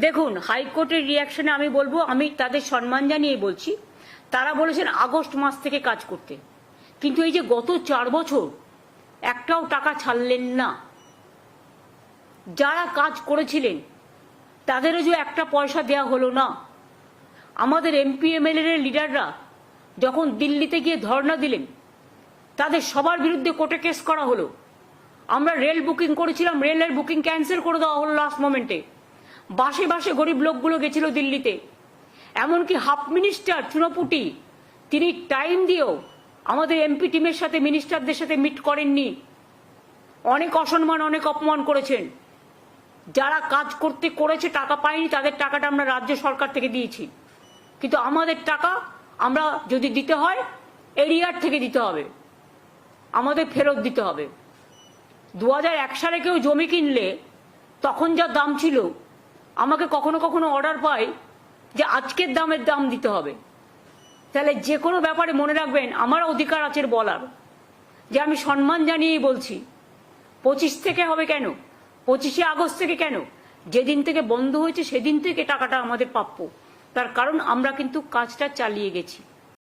দেখুন হাইকোর্টের রিয়াকশনে আমি বলব, আমি তাদের সম্মান জানিয়ে বলছি, তারা বলেছেন আগস্ট মাস থেকে কাজ করতে। কিন্তু এই যে গত চার বছর একটাও টাকা ছাড়লেন না। যারা কাজ করেছিলেন, তাদেরও যে একটা পয়সা দেওয়া হলো না। আমাদের এমপি এর লিডাররা যখন দিল্লিতে গিয়ে ধর্ণা দিলেন, তাদের সবার বিরুদ্ধে কোর্টে কেস করা হলো। আমরা রেল বুকিং করেছিলাম, রেলের বুকিং ক্যান্সেল করে দেওয়া হলো লাস্ট মোমেন্টে বাসে বাসে গরিব লোকগুলো গেছিল দিল্লিতে। এমনকি হাফ মিনিস্টার চুনোপুটি, তিনি টাইম দিয়েও আমাদের এমপি টিমের সাথে মিনিস্টারদের সাথে মিট করেননি। অনেক অসম্মান, অনেক অপমান করেছেন। যারা কাজ করতে করেছে টাকা পায়নি, তাদের টাকাটা আমরা রাজ্য সরকার থেকে দিয়েছি। কিন্তু আমাদের টাকা আমরা যদি দিতে হয়, এরিয়ার থেকে দিতে হবে। আমাদের ফেরত দিতে হবে। দু সালে কেউ জমি কিনলে তখন যা দাম ছিল আমাকে কখনো কখনো অর্ডার পাই যে আজকের দামের দাম দিতে হবে। তাহলে যে কোনো ব্যাপারে মনে রাখবেন, আমার অধিকার আছে বলার। যে আমি সম্মান জানিয়েই বলছি, পঁচিশ থেকে হবে কেন? পঁচিশে আগস্ট থেকে কেন? যেদিন থেকে বন্ধ হয়েছে সেদিন থেকে টাকাটা আমাদের প্রাপ্য। তার কারণ আমরা কিন্তু কাজটা চালিয়ে গেছি।